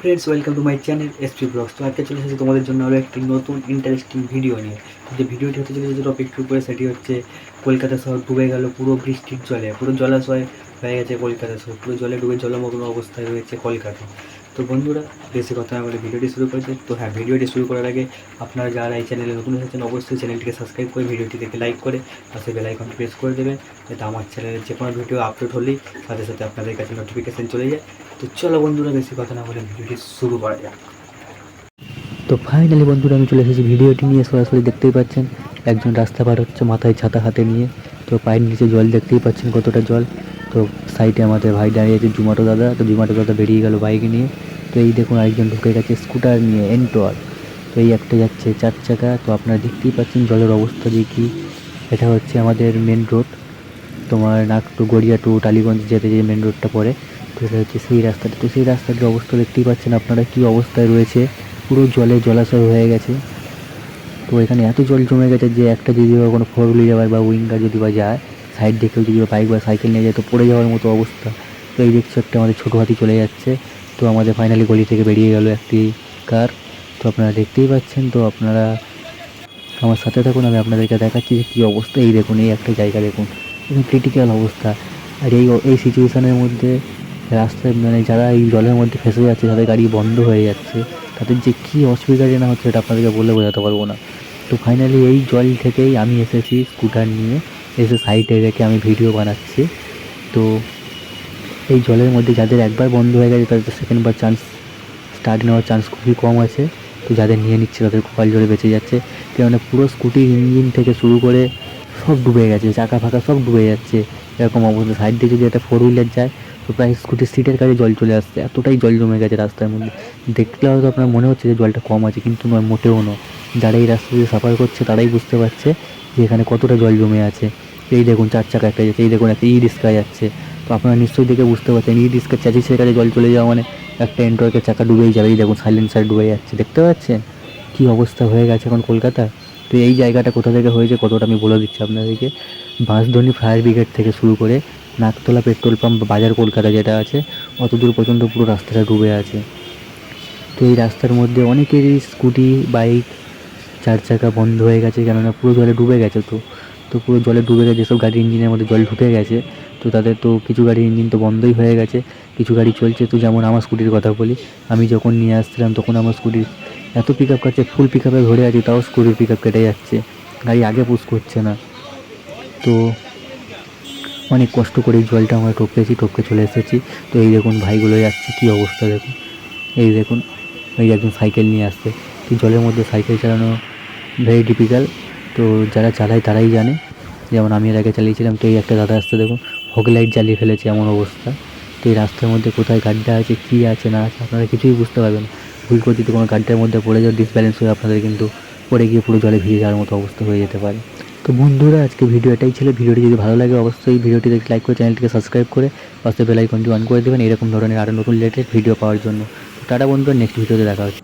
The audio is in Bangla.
Friends welcome to my channel SP blogs তো আজকে চলে এসেছি তোমাদের জন্য আরও একটি নতুন ইন্টারেস্টিং ভিডিও নিয়ে। যে ভিডিওটি হতে চলেছে, যে টপিকটি উপরে, সেটি হচ্ছে কলকাতা শহর ডুবে গেল, পুরো বৃষ্টির জলে। পুরো জলাশয় হয়ে গেছে কলকাতা শহর, পুরো জলে ডুবে জলমগ্ন অবস্থায় রয়েছে কলকাতা। তো বন্ধুরা, বেশি কথা না বলে ভিডিওটি শুরু করেছে তো হ্যাঁ ভিডিওটি শুরু করার আগে আপনারা যারা এই চ্যানেলে নতুন এসেছেন অবশ্যই চ্যানেলটিকে সাবস্ক্রাইব করে ভিডিওটি দেখে লাইক করে পাশে বেল আইকনটি প্রেস করে দেবেন। যাতে আমার চ্যানেলের যে কোনো ভিডিও আপলোড হলেই সাথে সাথে আপনাদের কাছে নোটিফিকেশান চলে যায়। তো চলো বন্ধুরা, বেশি কথা না বলে ভিডিওটি শুরু করা যাক। তো ফাইনালি বন্ধুরা, আমি চলে এসেছি ভিডিওটি নিয়ে। সরাসরি দেখতেই পাচ্ছেন, একজন রাস্তা পার হচ্ছে মাথায় ছাতা হাতে নিয়ে। তো পায়ের নিচে জল দেখতেই পাচ্ছেন কতটা জল। তো সাইডে আমাদের ভাই দাঁড়িয়ে আছে জুমাটো দাদা। তো জুমাটো দাদা বেরিয়ে গেল বাইক নিয়ে। তো এই দেখুন আরেকজন ঢুকে গেছে স্কুটার নিয়ে এন্টোয়ার তো এই একটা যাচ্ছে চার চাকা। তো আপনারা দেখতেই পাচ্ছেন জলের অবস্থা যে কি। এটা হচ্ছে আমাদের মেন রোড তোমার নাক টু গড়িয়া টু টালিগঞ্জ যেতে যে মেন রোডটা পড়ে। তো এটা হচ্ছে সেই রাস্তাটা। তো সেই রাস্তাটির অবস্থা দেখতেই পাচ্ছেন আপনারা কী অবস্থায় রয়েছে। পুরো জলে জলাশয় হয়ে গেছে। তো এখানে এত জল জমে গেছে যে একটা যদি কোনো ফোর হুইলার বা উইঙ্গার যদি বা যায় সাইড দেখেও যদি বা বাইক বা সাইকেল নিয়ে যায়, তো পড়ে যাওয়ার মতো অবস্থা। তো এই দেখছ একটা আমাদের ছোটো হাতি চলে যাচ্ছে। তো আমাদের ফাইনালি গলি থেকে বেরিয়ে গেল একটি কার তো আপনারা দেখতেই পাচ্ছেন, তো আপনারা আমার সাথে থাকুন, আমি আপনাদেরকে দেখাচ্ছি যে কী অবস্থা। এই দেখুন, এই একটা জায়গা দেখুন, একদম ক্রিটিক্যাল অবস্থা। আর এই এই সিচুয়েশানের মধ্যে রাস্তায় মানে যারা এই জলের মধ্যে ফেসে যাচ্ছে, তাদের গাড়ি বন্ধ হয়ে যাচ্ছে, তাদের যে কী অসুবিধা যে না হচ্ছে এটা আপনাদেরকে বলে বোঝাতে পারব না। তো ফাইনালি এই জল থেকেই আমি এসেছি স্কুটার নিয়ে। এসে সাইডে রেখে আমি ভিডিও বানাচ্ছি। তো এই জলের মধ্যে যাদের একবার বন্ধ হয়ে গেছে, তাদের সেকেন্ডবার চান্স স্টার্ট নেওয়ার চান্স খুবই কম আছে। তো যাদের নিয়ে নিচ্ছে, তাদের কপাল জলে বেঁচে যাচ্ছে। কেননা পুরো স্কুটির ইঞ্জিন থেকে শুরু করে সব ডুবে গেছে, চাকা ফাঁকা সব ডুবে যাচ্ছে। এরকম অবস্থা। সাইড দিয়ে যদি একটা ফোর হুইলার যায় প্রায় স্কুটির সিটের কাছে জল চলে আসছে, এতটাই জল জমে গেছে রাস্তার মধ্যে। দেখলে হয়তো আপনার মনে হচ্ছে যে জলটা কম আছে, কিন্তু নয়, মোটেও নয়। যারা এই রাস্তা দিয়ে সাফার করছে, তারাই বুঝতে পারছে যে এখানে কতটা জল জমে আছে। এই দেখুন, চার চাকা একটা যাচ্ছে, এই দেখুন, একটা ই রিক্সা যাচ্ছে। তো আপনারা নিশ্চয়ই দেখে বুঝতে পারছেন ই রিক্সার চ্যাচিসের কাছে জল চলে যাওয়া মানে একটা এন্ট্রয়ের চাকা ডুবেই যাবে, এই দেখুন সাইলেন্সার ডুবে যাচ্ছে। দেখতে পাচ্ছেন? কী অবস্থা হয়ে গেছে এখন কলকাতা তো এই জায়গাটা কোথা থেকে হয়েছে, কতটা আমি বলে দিচ্ছি আপনাদেরকে। বাঁশধনী ফায়ার ব্রিগেড থেকে শুরু করে নাকতলা পেট্রোল পাম্প বাজার কলকাতা যেটা আছে, অত দূর পর্যন্ত পুরো রাস্তাটা ডুবে আছে। তো এই রাস্তার মধ্যে অনেকেরই স্কুটি, বাইক চার চাকা বন্ধ হয়ে গেছে, কেননা পুরো জলে ডুবে গেছে তো। তো পুরো জলে ডুবে গেছে, যেসব গাড়ির ইঞ্জিনের মধ্যে জল ঢুকে গেছে, তো তাদের তো কিছু গাড়ির ইঞ্জিন তো বন্ধই হয়ে গেছে, কিছু গাড়ি চলছে। তো যেমন আমার স্কুটির কথা বলি, আমি যখন নিয়ে আসছিলাম, তখন আমার স্কুটির এত পিক আপ কাটছে ফুল পিক আপে ধরে আছি, তাও স্কুটির পিক আপ কেটে যাচ্ছে। গাড়ি আগে পুশ করছে না। তো অনেক কষ্ট করে জলটা আমরা টপকেছি টপকে চলে এসেছি। তো এই দেখুন, ভাইগুলো যাচ্ছে, কী অবস্থা দেখুন। এই দেখুন, এই একজন সাইকেল নিয়ে আসছে। এই জলের মধ্যে সাইকেল চালানো ভেরি ডিফিকাল্ট তো যারা চালায় তারাই জানে। যেমন আমি এর আগে চালিয়েছিলাম, তো এই একটা দাদা আসতে দেখুন হক লাইট জ্বালিয়ে ফেলেছে এমন অবস্থা। তো এই রাস্তার মধ্যে কোথায় গাড্ডা আছে, কী আছে, না আছে, আপনারা কিছুই বুঝতে পারবেন ভুল করে যদি কোনো গাড্ডার মধ্যে পড়ে যাও ডিসব্যালেন্স হয়ে আপনাদের কিন্তু পড়ে গিয়ে পুরো জলে ভিজে যাওয়ার মতো অবস্থা হয়ে যেতে পারে। তো বন্ধুরা, আজকে ভিডিও এটাই ছিল। ভিডিওটি যদি ভালো লাগে, অবশ্যই ভিডিওটি লাইক করে চ্যানেলটিকে সাবস্ক্রাইব করে পাশে বেলাইকনটি অন করে দেবেন। এরকম ধরনের আরও নতুন লেটেস্ট ভিডিও পাওয়ার জন্য। টাটা বন্ধুরা নেক্সট ভিডিওতে দেখা হচ্ছে।